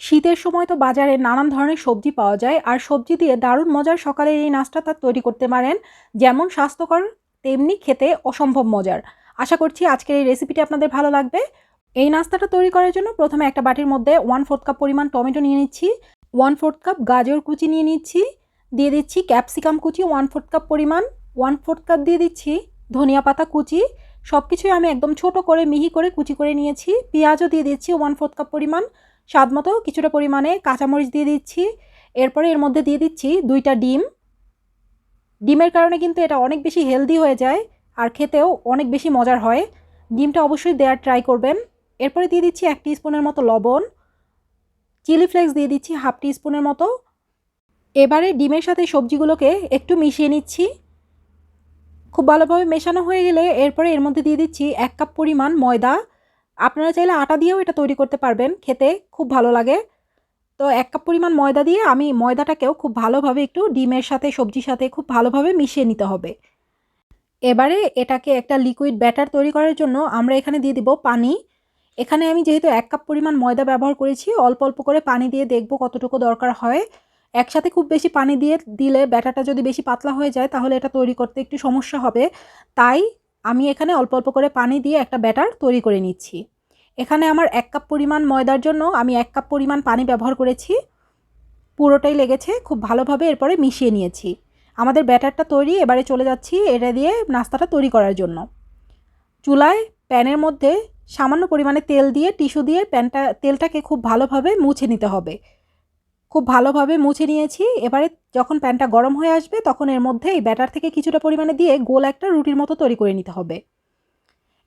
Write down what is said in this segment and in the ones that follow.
শীতের সময় তো বাজারে নানান ধরনের সবজি পাওয়া যায়, আর সবজি দিয়ে দারুণ মজার সকালের এই নাস্তাটা তৈরি করতে পারেন, যেমন স্বাস্থ্যকর, তেমনি খেতে অসম্ভব মজার। আশা করছি আজকের এই রেসিপিটি আপনাদের ভালো লাগবে। এই নাস্তাটা তৈরি করার জন্য প্রথমে একটা বাটির মধ্যে ওয়ান ফোর্থ কাপ পরিমাণ টমেটো নিয়ে নিচ্ছি ওয়ান ফোর্থ কাপ গাজর কুচি নিয়ে নিচ্ছি, দিয়ে দিচ্ছি ক্যাপসিকাম কুচি ওয়ান ফোর্থ কাপ পরিমাণ ওয়ান ফোর্থ কাপ দিয়ে দিচ্ছি ধনিয়া পাতা কুচি সব কিছুই আমি একদম ছোট করে, মিহি করে কুচি করে নিয়েছি, পেঁয়াজও দিয়ে দিচ্ছি ওয়ান ফোর্থ কাপ পরিমাণ স্বাদ মতো কিছুটা পরিমাণে কাঁচামরিচ দিয়ে দিচ্ছি। এরপরে এর মধ্যে দিয়ে দিচ্ছি দুইটা ডিম। ডিমের কারণে কিন্তু এটা অনেক বেশি হেলদি হয়ে যায় আর খেতেও অনেক বেশি মজার হয়। ডিমটা অবশ্যই দেওয়ার ট্রাই করবেন। এরপরে দিয়ে দিচ্ছি এক স্পুনের মতো লবণ। চিলি ফ্লেক্স দিয়ে দিচ্ছি হাফ স্পুনের মতো। এবারে ডিমের সাথে সবজিগুলোকে একটু মিশিয়ে নিচ্ছি। খুব ভালোভাবে মেশানো হয়ে গেলে এরপরে এর মধ্যে দিয়ে দিচ্ছি এক কাপ পরিমাণ ময়দা। আপনারা চাইলে আটা দিয়েও এটা তৈরি করতে পারবেন, খেতে খুব ভালো লাগে। তো এক কাপ পরিমাণ ময়দা দিয়ে আমি ময়দাটাকেও খুব ভালোভাবে একটু ডিমের সাথে, সবজির সাথে খুব ভালোভাবে মিশিয়ে নিতে হবে। এবারে এটাকে একটা লিকুইড ব্যাটার তৈরি করার জন্য আমরা এখানে দিয়ে দিব পানি। এখানে আমি যেহেতু এক কাপ পরিমাণ ময়দা ব্যবহার করেছি, অল্প অল্প করে পানি দিয়ে দেখব কতটুকু দরকার হয়। একসাথে খুব বেশি পানি দিয়ে দিলে ব্যাটারটা যদি বেশি পাতলা হয়ে যায়, তাহলে এটা তৈরি করতে একটু সমস্যা হবে। তাই আমি এখানে অল্প অল্প করে পানি দিয়ে একটা ব্যাটার তৈরি করে নিচ্ছি। এখানে আমার এক কাপ পরিমাণ ময়দার জন্য আমি এক কাপ পরিমাণ পানি ব্যবহার করেছি। পুরোটাই লেগেছে, খুব ভালোভাবে এরপরে মিশিয়ে নিয়েছি। আমাদের ব্যাটারটা তৈরি, এবারে চলে যাচ্ছি এটা দিয়ে নাস্তাটা তৈরি করার জন্য। চুলায় প্যানের মধ্যে সামান্য পরিমাণে তেল দিয়ে, টিস্যু দিয়ে প্যানটা, তেলটাকে খুব ভালোভাবে মুছে নিতে হবে। খুব ভালোভাবে মুছে নিয়েছি। এবারে যখন প্যানটা গরম হয়ে আসবে, তখন এর মধ্যে এই ব্যাটার থেকে কিছুটা পরিমাণে দিয়ে গোল একটা রুটির মতো তৈরি করে নিতে হবে।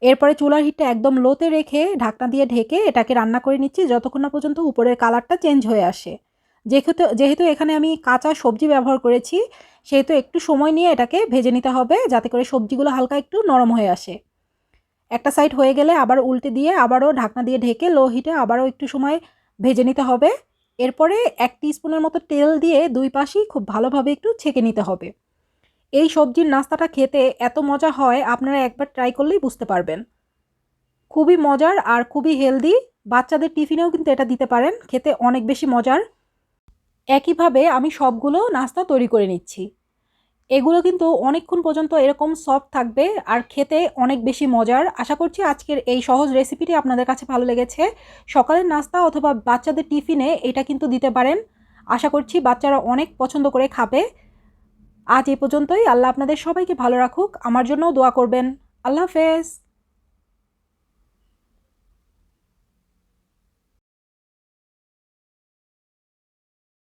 এরপরে চুলার হিটটা একদম লোতে রেখে ঢাকনা দিয়ে ঢেকে এটাকে রান্না করে নিচ্ছি যতক্ষণ না পর্যন্ত উপরের কালারটা চেঞ্জ হয়ে আসে। যেহেতু যেহেতু এখানে আমি কাঁচা সবজি ব্যবহার করেছি, সেহেতু একটু সময় নিয়ে এটাকে ভেজে নিতে হবে যাতে করে সবজিগুলো হালকা একটু নরম হয়ে আসে। একটা সাইড হয়ে গেলে আবার উল্টে দিয়ে আবারও ঢাকনা দিয়ে ঢেকে লো হিটে আবারও একটু সময় ভেজে নিতে হবে। এরপরে এক স্পুনের মতো তেল দিয়ে দুই পাশেই খুব ভালোভাবে একটু ছেঁকে নিতে হবে। এই সবজির নাস্তাটা খেতে এত মজা হয়, আপনারা একবার ট্রাই করলেই বুঝতে পারবেন। খুবই মজার আর খুবই হেলদি বাচ্চাদের টিফিনেও কিন্তু এটা দিতে পারেন, খেতে অনেক বেশি মজার। একইভাবে আমি সবগুলো নাস্তা তৈরি করে নিচ্ছি। এগুলো কিন্তু অনেকক্ষণ পর্যন্ত এরকম সফট থাকবে আর খেতে অনেক বেশি মজার। আশা করছি আজকের এই সহজ রেসিপিটি আপনাদের কাছে ভালো লেগেছে। সকালের নাস্তা অথবা বাচ্চাদের টিফিনে এটা কিন্তু দিতে পারেন। আশা করছি বাচ্চারা অনেক পছন্দ করে খাবে। আজ এ পর্যন্তই। আল্লাহ আপনাদের সবাইকে ভালো রাখুক। আমার জন্যও দোয়া করবেন। আল্লাহ হাফেজ।